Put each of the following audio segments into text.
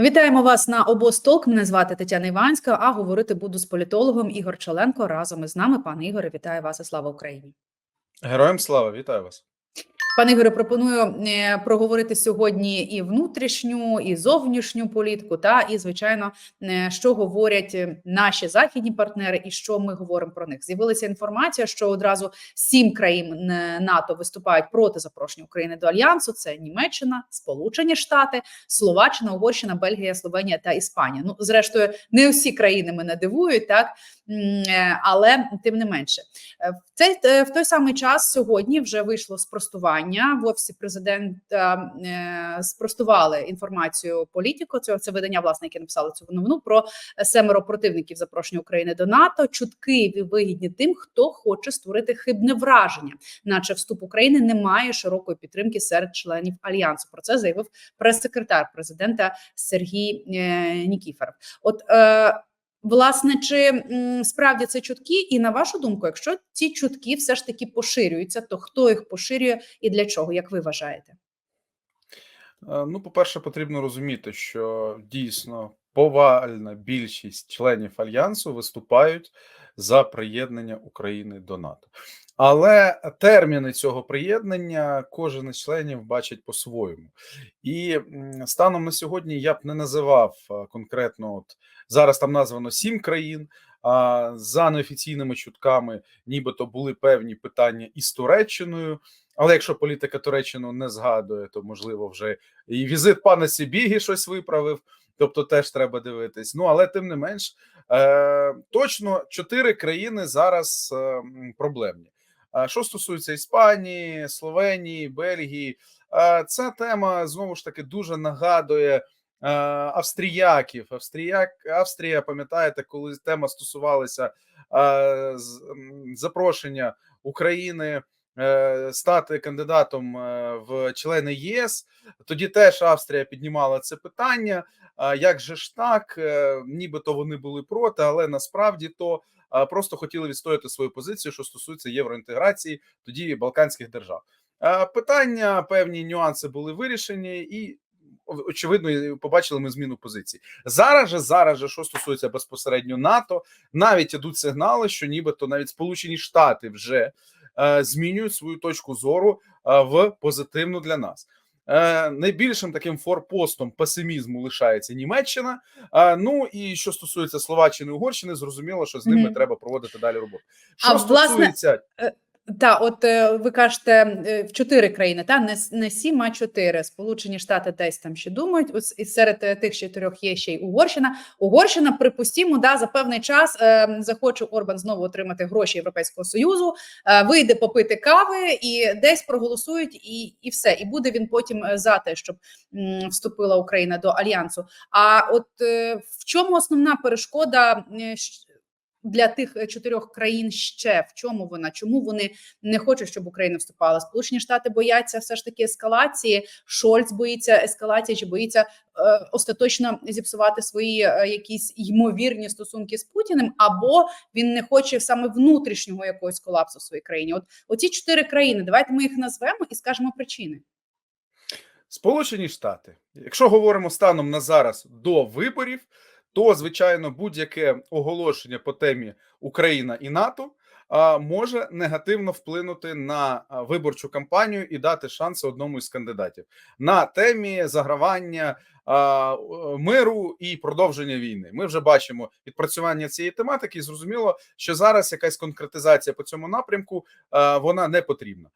Вітаємо вас на обостолк. Мене звати Тетяна Іванська. А говорити буду з політологом Ігор Чоленко. Разом із нами. Пане Ігоре, вітаю вас і слава Україні. Героям слава, вітаю вас. Пане Ігоре, пропоную е, проговорити сьогодні і внутрішню, і зовнішню політику, та і звичайно, е, що говорять е, наші західні партнери, і що ми говоримо про них. З'явилася інформація, що одразу сім країн НАТО виступають проти запрошення України до альянсу. Це Німеччина, Сполучені Штати, Словаччина, Угорщина, Бельгія, Словенія та Іспанія. Ну, зрештою, не усі країни мене дивують, так але тим не менше, Е, в цей е, в той самий час сьогодні вже вийшло спростування в офісі президента. е, Спростували інформацію політику. Це, це видання, власне, яке написало цю новину про семеро противників запрошення України до НАТО. Чутки вигідні тим, хто хоче створити хибне враження, наче вступ України не має широкої підтримки серед членів альянсу. Про це заявив прес-секретар президента Сергій е, Нікіферов. От е, Власне, чи справді це чутки, і на вашу думку, якщо ці чутки все ж таки поширюються, то хто їх поширює і для чого, як ви вважаєте? Е, Ну, по-перше, потрібно розуміти, що дійсно повальна більшість членів альянсу виступають за приєднання України до НАТО. Але терміни цього приєднання кожен із членів бачить по-своєму. І станом на сьогодні я б не називав е, конкретно, от зараз там названо сім країн. А за неофіційними чутками, нібито були певні питання із Туреччиною. Але якщо політика Туреччину не згадує, то можливо вже і візит пана Сібігі щось виправив. Тобто теж треба дивитись. Ну але тим не менш, е, точно чотири країни зараз е, проблемні. Що стосується Іспанії, Словенії, Бельгії, ця тема знову ж таки дуже нагадує австріяків. Австріяк, Австрія, пам'ятаєте, коли тема стосувалася запрошення України е, стати кандидатом е, в члени ЄС. Тоді теж Австрія піднімала це питання. Як же ж так? Е, Нібито вони були проти, але насправді то просто хотіли відстояти свою позицію, що стосується євроінтеграції, тоді Балканських держав. Питання, певні нюанси були вирішені, і очевидно, побачили ми зміну позиції. Зараз же, зараз же, що стосується безпосередньо НАТО, навіть ідуть сигнали, що нібито навіть Сполучені Штати вже е, змінюють свою точку зору е, в позитивну для нас. Е, Найбільшим таким форпостом песимізму лишається Німеччина. Е, Ну і що стосується Словаччини і Угорщини, зрозуміло, що з ними Мгм. треба проводити далі роботу. Що А, власне, стосується Та, от е, ви кажете, е, в чотири країни, та не, не сім, а чотири. Сполучені Штати десь там ще думають. Ось і серед е, тих чотирьох є ще й Угорщина. Угорщина, припустімо, да, за певний час е, захоче Орбан знову отримати гроші Європейського союзу, е, вийде попити кави і десь проголосують, і, і все. І буде він потім за те, щоб м, вступила Україна до альянсу. А от е, в чому основна перешкода? Для тих е, чотирьох країн ще в чому вона? Чому вони не хочуть, щоб Україна вступала? Сполучені Штати бояться все ж таки ескалації. Шольц боїться ескалації, чи боїться е, остаточно зіпсувати свої е, якісь ймовірні стосунки з Путіним, або він не хоче саме внутрішнього якогось колапсу в своїй країні. От оці чотири країни. Давайте ми їх назвемо і скажемо причини. Сполучені Штати, якщо говоримо станом на зараз до виборів, то звичайно будь-яке оголошення по темі Україна і НАТО може негативно вплинути на виборчу кампанію і дати шанси одному із кандидатів на темі загравання миру і продовження війни. Ми вже бачимо відпрацювання цієї тематики. і Зрозуміло, що зараз якась конкретизація по цьому напрямку вона не потрібна.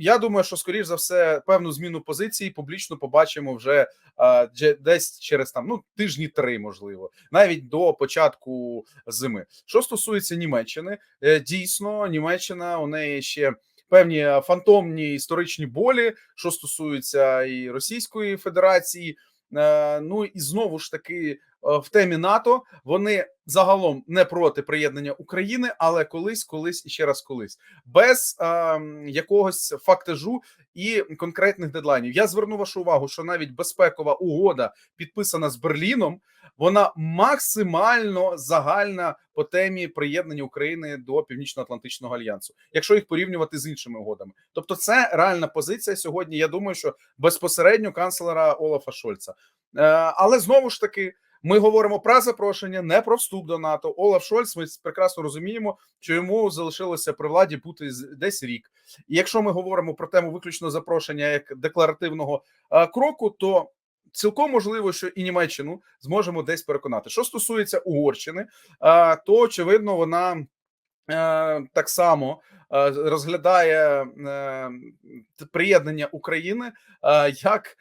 Я думаю, що скоріш за все певну зміну позиції публічно побачимо вже а, десь через там ну тижні три, можливо, навіть до початку зими. Що стосується Німеччини, е, дійсно Німеччина у неї ще. Певні е, фантомні історичні болі, що стосується і Російської Федерації, Е, ну і знову ж таки в темі НАТО. Вони загалом не проти приєднання України, але колись, колись і ще раз колись, без е, якогось фактажу і конкретних дедлайнів. Я зверну вашу увагу, що навіть безпекова угода, підписана з Берліном, вона максимально загальна по темі приєднання України до Північно-Атлантичного альянсу, якщо їх порівнювати з іншими угодами. Тобто, це реальна позиція сьогодні. Я думаю, що безпосередньо канцлера Олафа Шольца. Е, але знову ж таки. Ми говоримо про запрошення, не про вступ до НАТО. Олаф Шольц. Ми прекрасно розуміємо, що йому залишилося при владі бути десь рік. І якщо ми говоримо про тему виключно запрошення як декларативного кроку, то цілком можливо, що і Німеччину зможемо десь переконати. Що стосується Угорщини, то очевидно вона. Так само розглядає приєднання України як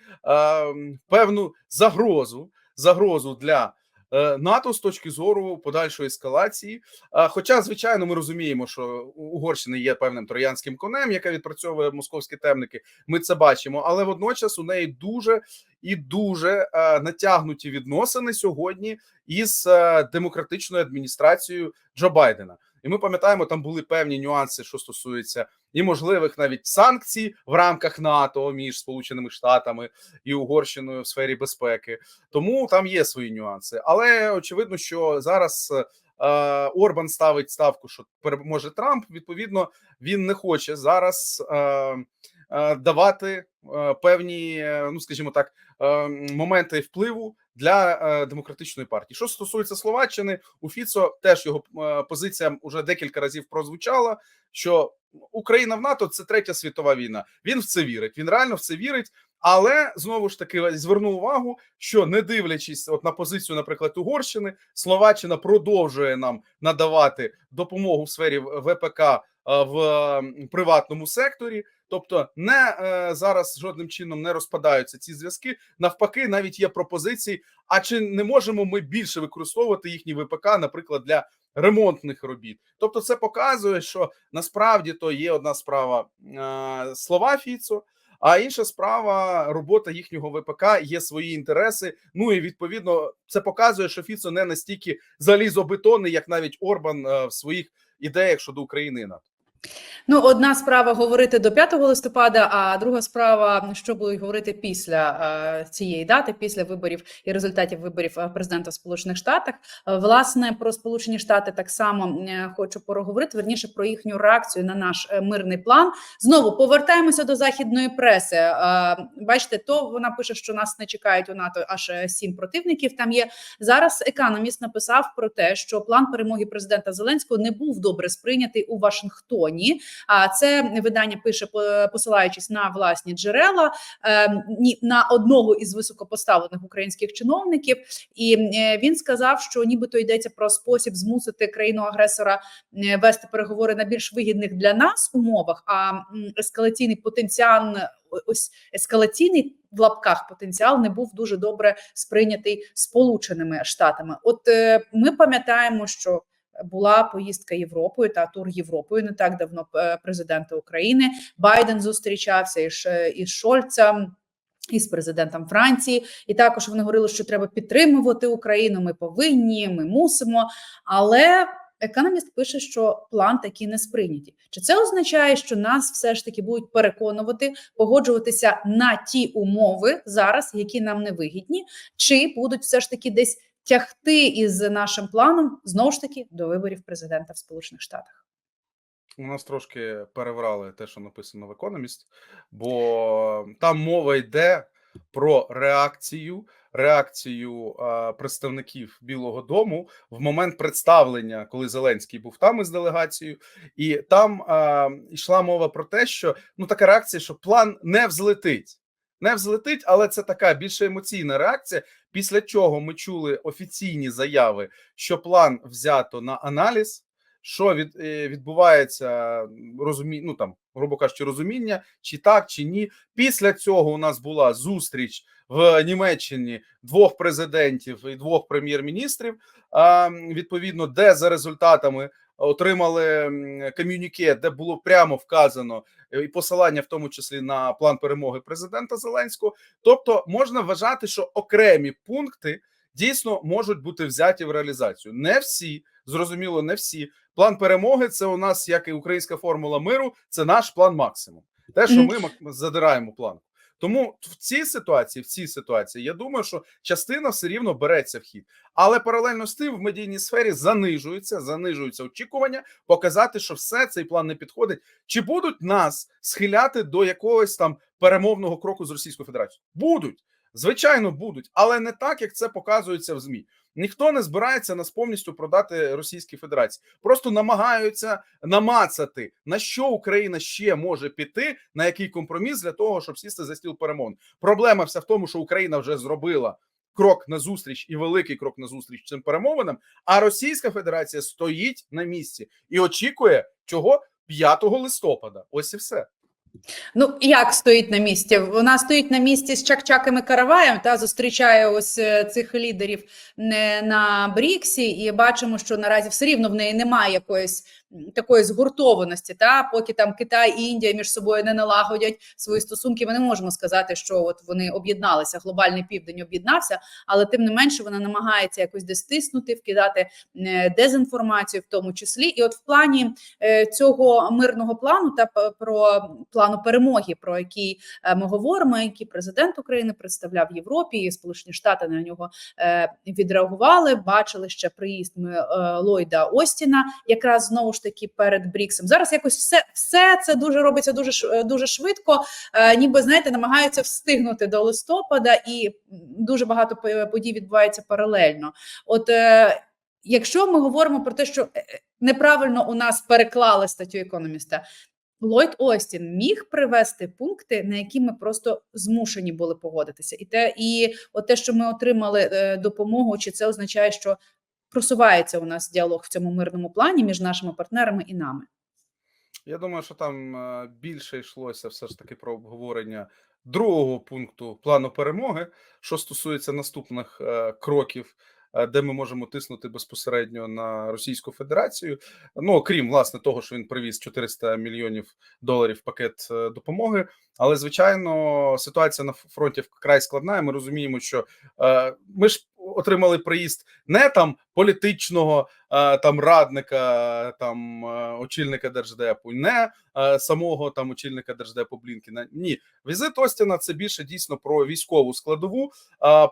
певну загрозу загрозу для е, НАТО з точки зору подальшої ескалації. Хоча, звичайно, ми розуміємо, що Угорщина є певним троянським конем, яка відпрацьовує московські темники. Ми це бачимо, але водночас у неї дуже і дуже е, натягнуті відносини сьогодні із е, демократичною адміністрацією Джо Байдена. І ми пам'ятаємо, там були певні нюанси, що стосуються і можливих навіть санкцій в рамках НАТО між Сполученими Штатами і Угорщиною в сфері безпеки. Тому там є свої нюанси. Але очевидно, що зараз е, Орбан ставить ставку, що переможе Трамп. Відповідно, він не хоче зараз. Е, Е, давати певні, ну скажімо так, моменти впливу для демократичної партії. Що стосується словаччини, у Фіцо теж його позиція вже декілька разів прозвучала. Що Україна в НАТО це третя світова війна. Він в це вірить. Він реально в це вірить. Але знову ж таки зверну увагу, що не дивлячись, от на позицію, наприклад, Угорщини, Словаччина продовжує нам надавати допомогу в сфері ВПК в приватному секторі. Тобто не е, зараз жодним чином не розпадаються ці зв'язки. Навпаки, навіть є пропозиції. А чи не можемо ми більше використовувати їхні ВПК, наприклад, для ремонтних робіт? Тобто, це показує, що насправді то є одна справа е, слова Фіцо. А інша справа робота їхнього ВПК є свої інтереси. Ну і відповідно це показує, що Фіцо не настільки залізобетонний, як навіть Орбан е, в своїх ідеях щодо України і НАТО. Ну, одна справа говорити до 5 листопада, а друга справа, що будуть говорити після е, цієї дати, після виборів і результатів виборів е, президента в Сполучених Штатах. Е, власне про Сполучені Штати так само хочу поговорити верніше про їхню реакцію на наш мирний план. Знову повертаємося до західної преси. Бачите, то вона пише, що нас не чекають у НАТО аж сім противників. Там є зараз. Економіст написав про те, що план перемоги президента Зеленського не був добре сприйнятий у Вашингтоні. Вашингтоні. А це видання пише, посилаючись на власні джерела ем, на одного із високопоставлених українських чиновників, і е, він сказав, що нібито йдеться про спосіб змусити країну агресора е, вести переговори на більш вигідних для нас умовах. А ескалаційний потенціал, ось ескалаційний. В лапках потенціал не був дуже добре сприйнятий Сполученими Штатами. От е, ми пам'ятаємо, що була поїздка Європою та тур Європою не так давно е, президента України. Байден зустрічався із, із Шольцем. Із президентом Франції, і також вони говорили, що треба підтримувати Україну. Ми повинні, ми мусимо. Але економіст пише, що план такі не сприйняті. Чи це означає, що нас все ж таки будуть переконувати погоджуватися на ті умови зараз, які нам не вигідні, чи будуть все ж таки десь тягти із нашим планом знову ж таки до виборів президента в Сполучених Штатах. У нас трошки переврали те, що написано в економіст, бо там мова йде про реакцію реакцію а, представників Білого Дому в момент представлення, коли Зеленський був там із делегацією, і там а, йшла мова про те, що ну така реакція, що план не взлетить не взлетить, але це така більш емоційна реакція. Після чого ми чули офіційні заяви, що план взято на аналіз. Що від е, відбувається, розумі... ну там, грубо кажучи, розуміння, чи так, чи ні. Після цього у нас була зустріч в Німеччині двох президентів і двох прем'єр-міністрів. Відповідно, де за результатами отримали ком'юніке, де було прямо вказано е, і посилання, в тому числі на план перемоги президента Зеленського. Тобто можна вважати, що окремі пункти дійсно можуть бути взяті в реалізацію. Не всі зрозуміло, не всі. План перемоги це у нас як і українська формула миру. Це наш план максимум. Те, що ми задираємо планку. Тому в цій ситуації, в цій ситуації, я думаю, що частина все рівно береться в хід, але паралельно з тим в медійній сфері занижується, занижуються очікування, показати, що все цей план не підходить. Чи будуть нас схиляти до якогось там перемовного кроку з Російською Федерацією? Будуть. Звичайно, будуть, але не так, як це показується в змі. Ніхто не збирається нас повністю продати Російській Федерації. Просто намагаються намацати на що Україна ще може піти, на який компроміс для того, щоб сісти за стіл перемовин. Проблема вся в тому, що Україна вже зробила крок на зустріч і великий крок на зустріч цим перемовинам. А Російська Федерація стоїть на місці і очікує чого 5 листопада. Ось і все. Ну як стоїть на місці? Вона стоїть на місці з Чакчаком і Караваєм та зустрічає ось е, цих лідерів не на Бріксі, і бачимо, що наразі все рівно в неї немає якоїсь такої згуртованості. Та поки там Китай і Індія між собою не налагодять свої стосунки, ми не можемо сказати, що от вони об'єдналися. Глобальний південь об'єднався, але тим не менше вона намагається якось десь тиснути, вкидати е, дезінформацію, в тому числі. І от в плані е, цього мирного плану та про плану перемоги, про який е, ми говоримо, який президент України представляв Європі, і Сполучені Штати на нього відреагували. Бачили ще приїзд Ллойда Остіна, якраз знову ж таки перед Бріксом. Зараз якось все, все це дуже робиться дуже е, дуже швидко. Е, ніби знаєте, намагаються встигнути до листопада, і дуже багато подій відбувається паралельно. От е, якщо ми говоримо про те, що неправильно у нас переклали статтю економіста. Ллойд Остін міг привести пункти, на які ми просто змушені були погодитися, і те, і от те, що ми отримали допомогу, чи це означає, що просувається у нас діалог в цьому мирному плані між нашими партнерами і нами. Я думаю, що там е, більше йшлося все ж таки про обговорення другого пункту плану перемоги, що стосується наступних е, кроків, е, де ми можемо тиснути безпосередньо на Російську Федерацію. Ну окрім власне того, що він привіз 400 мільйонів доларів пакет допомоги. Але звичайно, ситуація на фронті вкрай складна. і Ми розуміємо, що ми ж отримали приїзд не там політичного е, там радника, там е, очільника держдепу, не е, самого там очільника держдепу Блінкіна. Ні, візит Остіна це більше дійсно про військову складову,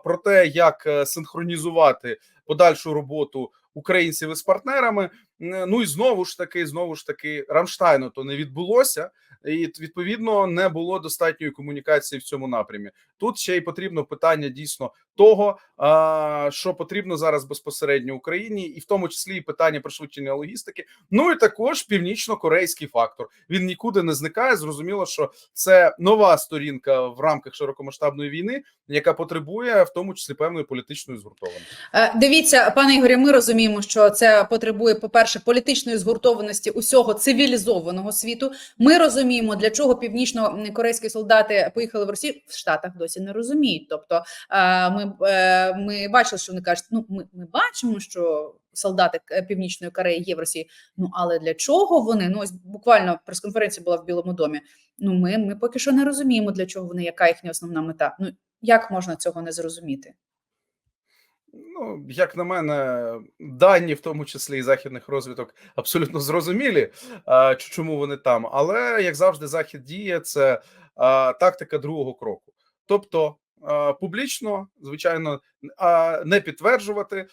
про те, як е, синхронізувати подальшу роботу українців із партнерами. Н- Ну і знову ж таки, знову ж таки, Рамштайну то не відбулося, і відповідно не було достатньої комунікації в цьому напрямі. Тут ще й потрібно питання дійсно того, що потрібно зараз безпосередньо Україні, і в тому числі і питання пришвидшення логістики. Ну і також північно-корейський фактор. Він нікуди не зникає. Зрозуміло, що це нова сторінка в рамках широкомасштабної війни, яка потребує в тому числі певної політичної згуртованості. Е, Дивіться, пане Ігорі, ми розуміємо, що це потребує, по-перше, політичної згуртованості усього цивілізованого світу. Ми розуміємо, для чого північно-корейські солдати поїхали в Росію в Штатах досі не розуміють. Тобто, е, ми, е, ми бачили, що вони кажуть, ну ми, ми бачимо, що солдати е, Північної Кореї є в Росії. Ну але для чого вони? Ну ось буквально прес-конференція була в Білому домі. Ну ми, ми поки що не розуміємо, для чого вони, яка їхня основна мета. Ну як можна цього не зрозуміти? Ну, як на мене, дані, в тому числі і західних розвиток, абсолютно зрозумілі, чому вони там. Але як завжди, захід діє це тактика другого кроку. Тобто публічно, звичайно, не підтверджувати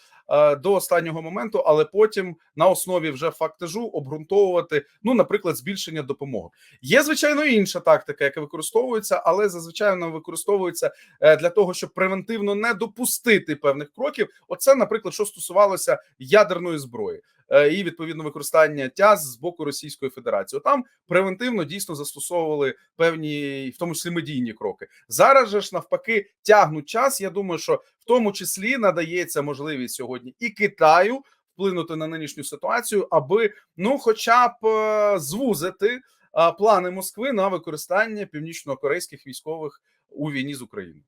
до останнього моменту, але потім на основі вже фактажу обґрунтовувати, ну, наприклад, збільшення допомоги. Є звичайно інша тактика, яка використовується, але зазвичай вона використовується е, для того, щоб превентивно не допустити певних кроків. Оце, наприклад, що стосувалося ядерної зброї е, і відповідно використання тяз з боку Російської Федерації. Там превентивно дійсно застосовували певні, в тому числі медійні кроки. Зараз же ж навпаки тягнуть час. Я думаю, що тому числі надається можливість сьогодні і Китаю вплинути на нинішню ситуацію, аби ну, хоча б е, звузити а, плани Москви на використання північно-корейських військових у війні з Україною.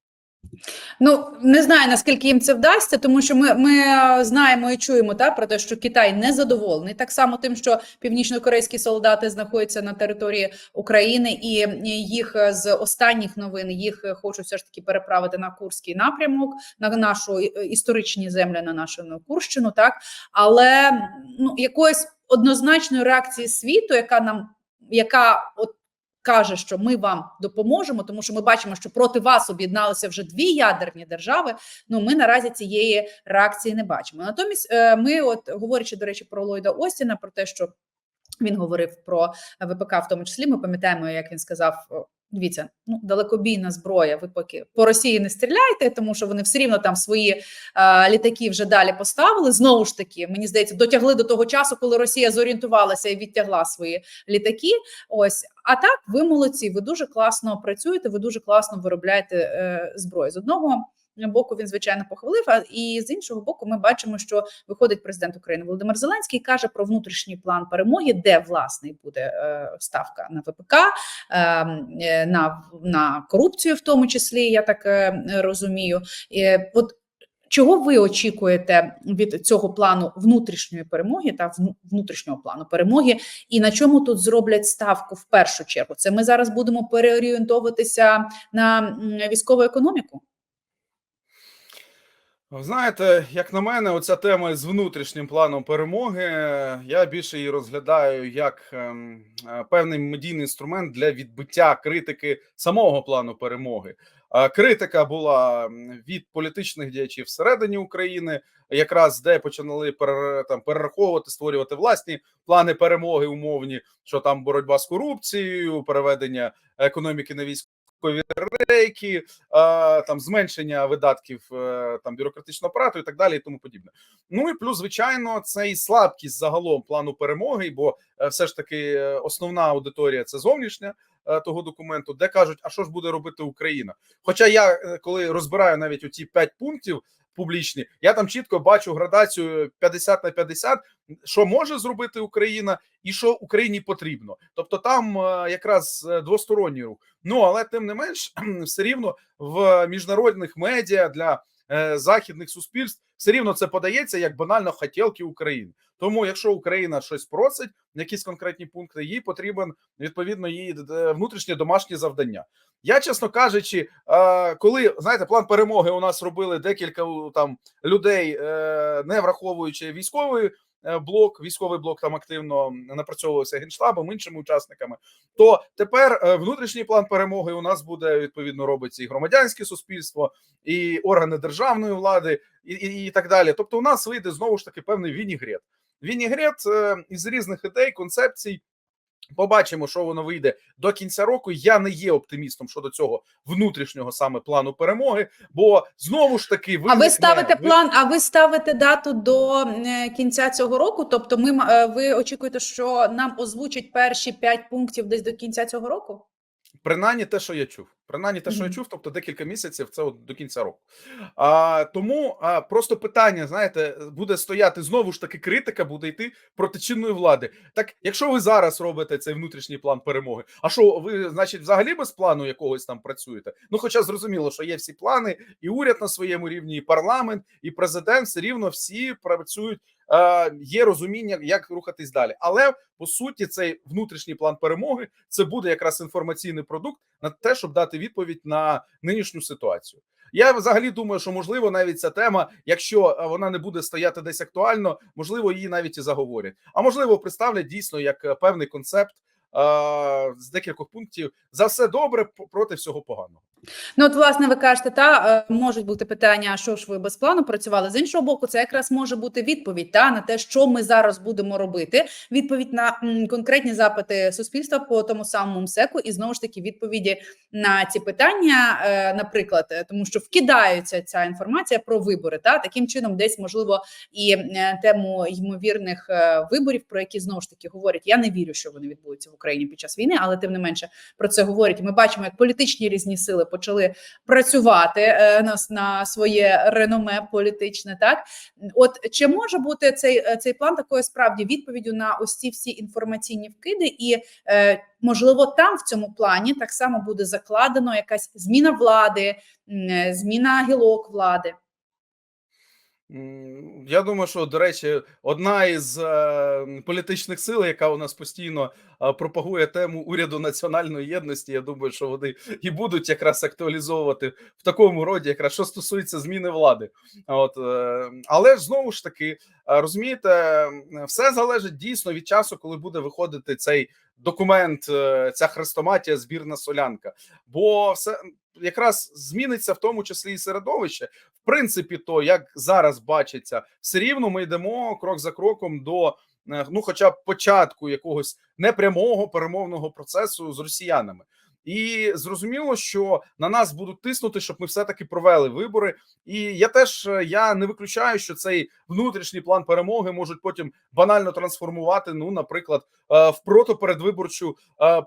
Ну не знаю наскільки їм це вдасться, тому що ми, ми знаємо і чуємо та про те, що Китай не задоволений так само тим, що північно-корейські солдати знаходяться на території України, і їх е, з останніх новин їх е, хочуть все ж таки переправити на Курський напрямок, на нашу е, історичні землі, на нашу на Курщину. Так але ну якоїсь однозначної реакції світу, яка нам яка от каже, що ми вам допоможемо, тому що ми бачимо, що проти вас об'єдналися вже дві ядерні держави. Ну ми наразі цієї реакції не бачимо. Натомість, е, ми, от говорячи до речі, про Ллойда Остіна, про те, що він говорив про ВПК, в тому числі. Ми пам'ятаємо, як він сказав. Дивіться, ну далекобійна зброя. Ви поки по Росії не стріляйте, тому що вони все рівно там свої е, літаки вже далі поставили. Знову ж таки, мені здається, дотягли до того часу, коли Росія зорієнтувалася і відтягла свої літаки. Ось а так, ви молодці. Ви дуже класно працюєте. Ви дуже класно виробляєте е, зброю з одного. Боку він звичайно похвалив. А і з іншого боку, ми бачимо, що виходить президент України Володимир Зеленський каже про внутрішній план перемоги, де власне буде е, ставка на ВПК, е, на на корупцію, в тому числі я так е, розумію. От Чого ви очікуєте від цього плану внутрішньої перемоги та внутрішнього плану перемоги, і на чому тут зроблять ставку в першу чергу? Це ми зараз будемо переорієнтовуватися на військову економіку? Ви знаєте, як на мене, оця тема з внутрішнім планом перемоги. Я більше її розглядаю як ем, е, певний медійний інструмент для відбиття критики самого плану перемоги. Е, критика була від політичних діячів всередині України, якраз де починали там перераховувати, створювати власні плани перемоги, умовні, що там боротьба з корупцією, переведення економіки на військові рейки, там зменшення видатків е, там бюрократичного апарату і так далі, і тому подібне. Ну і плюс, звичайно, це і слабкість загалом плану перемоги, бо е, все ж таки е, основна аудиторія це зовнішня. Того документу, де кажуть, а що ж буде робити Україна? Хоча я коли розбираю навіть оці п'ять пунктів, публічні. Я там чітко бачу градацію 50 на 50, що може зробити Україна, і що Україні потрібно. Тобто, там е, якраз е, двосторонній рух. Ну але тим не менш, все рівно в міжнародних медіа для західних суспільств все рівно це подається як банально хотілки України. Тому, якщо Україна щось просить, якісь конкретні пункти, їй потрібен відповідно її внутрішнє домашнє завдання. Я, чесно кажучи, коли знаєте, план перемоги у нас робили декілька там людей, е, не враховуючи військовий е, блок, військовий блок там активно напрацьовувався генштабом, іншими учасниками. То тепер е, внутрішній план перемоги у нас буде відповідно робиться і громадянське суспільство, і органи державної влади, і, і, і так далі. Тобто, у нас вийде знову ж таки певний вінігрет. Вінігрет із різних ідей, концепцій. Побачимо, що воно вийде до кінця року. Я не є оптимістом щодо цього внутрішнього саме плану перемоги. Бо знову ж таки, ви а ви ставите план. А ви ставите дату до е, кінця цього року? Тобто, ми е, ви очікуєте, що нам озвучать перші п'ять пунктів десь до кінця цього року? Принаймні те, що я чув, принаймні те, що я чув, тобто декілька місяців, це от до кінця року. А, Тому а, просто питання, знаєте, буде стояти знову ж таки критика, буде йти проти чинної влади. Так, якщо ви зараз робите цей внутрішній план перемоги, а що ви, значить, взагалі без плану якогось там працюєте? Ну, хоча зрозуміло, що є всі плани, і уряд на своєму рівні, і парламент, і президент все рівно всі працюють є розуміння, як рухатись далі. Але по суті, цей внутрішній план перемоги це буде якраз інформаційний продукт на те, щоб дати відповідь на нинішню ситуацію. Я взагалі думаю, що можливо навіть ця тема, якщо е, вона не буде стояти десь актуально, можливо, її навіть і заговорять. А можливо, представлять дійсно як е, певний концепт з декількох пунктів за все добре проти всього поганого. Ну, от, власне, ви кажете, та е, можуть бути питання, що ж ви без плану працювали з іншого боку. Це якраз може бути відповідь та на те, що ми зараз будемо робити. Відповідь на конкретні запити суспільства по тому самому МСЕКу, і знову ж таки відповіді на ці питання, е, наприклад, е, тому що вкидаються ця інформація про вибори. Та таким чином, десь можливо і тему ймовірних виборів, про які знову ж таки говорять. Я не вірю, що вони відбудуться в Україні під час війни, але тим не менше про це говорять. Ми бачимо, як політичні різні сили почали працювати нас на, своє реноме політичне. Так от чи може бути цей, е, цей план такою справді відповіддю на ось ці всі інформаційні вкиди, і е, можливо там в цьому плані так само буде закладено якась зміна влади, е, зміна гілок влади. Я думаю, що, до речі, одна із е, політичних сил, яка у нас постійно е, пропагує тему уряду національної єдності, я думаю, що вони і будуть якраз актуалізовувати в такому роді, якраз що стосується зміни влади. От, е, але ж знову ж таки, е, розумієте, все залежить дійсно від часу, коли буде виходити цей документ, е, ця хрестоматія, збірна солянка. Бо все якраз зміниться в тому числі і середовище в принципі, то як зараз бачиться, все рівно ми йдемо крок за кроком до е, ну, хоча б початку якогось непрямого перемовного процесу з росіянами. І зрозуміло, що на нас будуть тиснути, щоб ми все таки провели вибори. І я теж е, я не виключаю, що цей внутрішній план перемоги можуть потім банально трансформувати. Ну, наприклад, е, в протопередвиборчу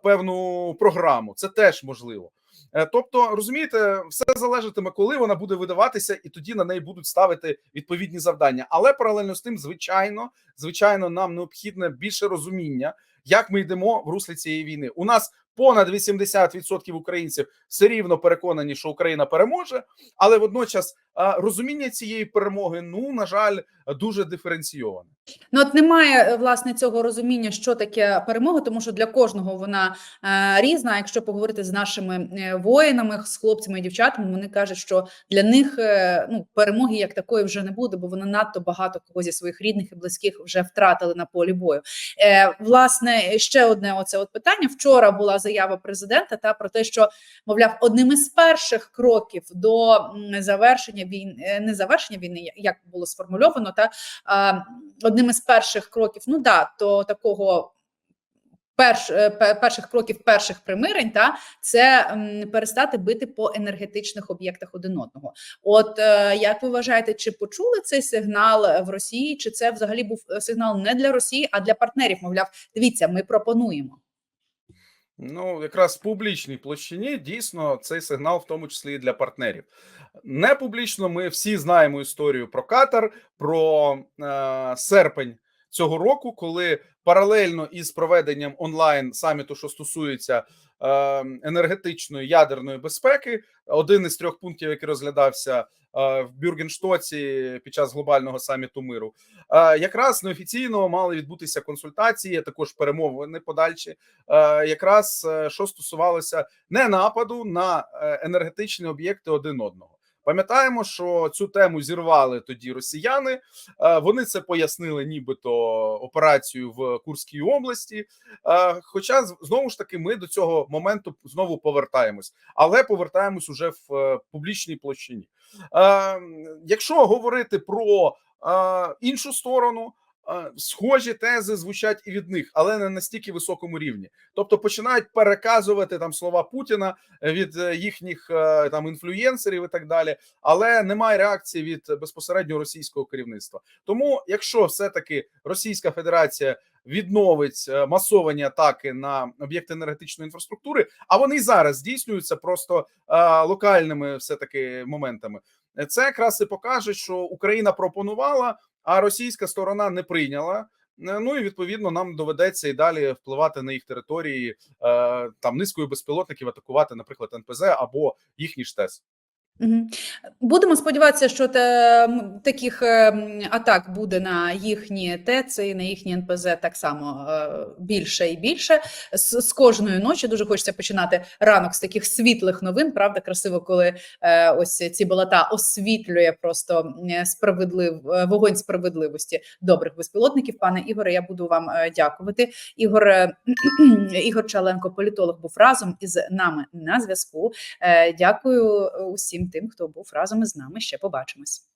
певну програму. Це теж можливо. Е, Тобто, розумієте, все залежатиме, коли вона буде видаватися, і тоді на неї будуть ставити відповідні завдання. Але паралельно з тим, звичайно, звичайно, нам необхідне більше розуміння, як ми йдемо в руслі цієї війни. У нас понад 80% українців все рівно переконані, що Україна переможе, але водночас розуміння цієї перемоги, ну на жаль, дуже диференційоване. Ну от немає е, власне цього розуміння, що таке перемога, тому що для кожного вона е, різна. Якщо поговорити з нашими е, воїнами, з хлопцями і дівчатами, вони кажуть, що для них е, ну перемоги як такої вже не буде, бо вони надто багато кого зі своїх рідних і близьких вже втратили на полі бою. Е, власне, ще одне оце от питання. Вчора була заява президента та про те, що мовляв, одним із перших кроків до завершення війни, не завершення війни, як було сформульовано, та одним із перших кроків, ну да, то такого. Перш, е, перших кроків перших примирень та це перестати бити по енергетичних об'єктах один одного. От е, як ви вважаєте, чи почули цей сигнал в Росії? Чи це взагалі був е, сигнал не для Росії, а для партнерів? Мовляв, дивіться, ми пропонуємо. Ну, якраз в публічній площині дійсно цей сигнал, в тому числі і для партнерів. Не публічно ми всі знаємо історію про Катар, про е, серпень цього року, коли паралельно із проведенням онлайн саміту, що стосується енергетичної ядерної безпеки, один із трьох пунктів, який розглядався е, в Бюргенштоці під час глобального саміту миру, е, якраз неофіційно мали відбутися консультації, також перемовини подальші, е, якраз що стосувалося не нападу на енергетичні об'єкти один одного. Пам'ятаємо, що цю тему зірвали тоді росіяни. Е, Вони це пояснили, нібито операцію в Курській області. Е, Хоча знову ж таки ми до цього моменту знову повертаємось, але повертаємось уже в е, публічній площині. Е, Якщо говорити про іншу сторону. Е, Схожі тези звучать і від них, але не настільки високому рівні. Тобто починають переказувати там слова Путіна від е, їхніх е, там інфлюєнсерів і так далі, але немає реакції від безпосередньо російського керівництва. Тому, якщо все-таки Російська Федерація відновить е, масовані атаки на об'єкти енергетичної інфраструктури, а вони зараз здійснюються просто е, локальними все таки моментами. е, Це якраз і покаже, що Україна пропонувала, а російська сторона не прийняла. Е, Ну і відповідно нам доведеться і далі впливати на їх території е, там низкою безпілотників, атакувати, наприклад, НПЗ або їхні ж ТЕС. Будемо сподіватися, що те, таких е, атак буде на їхні ТЕЦ і на їхні НПЗ так само е, більше і більше. З, з кожної ночі дуже хочеться починати ранок з таких світлих новин. Правда, красиво, коли е, ось ці болота освітлює просто справедлив вогонь справедливості добрих безпілотників. Пане Ігоре, я буду вам дякувати. Ігор Ігор Чаленко, політолог, був разом із нами на зв'язку. Дякую усім тим, хто був разом із нами. Ще побачимось.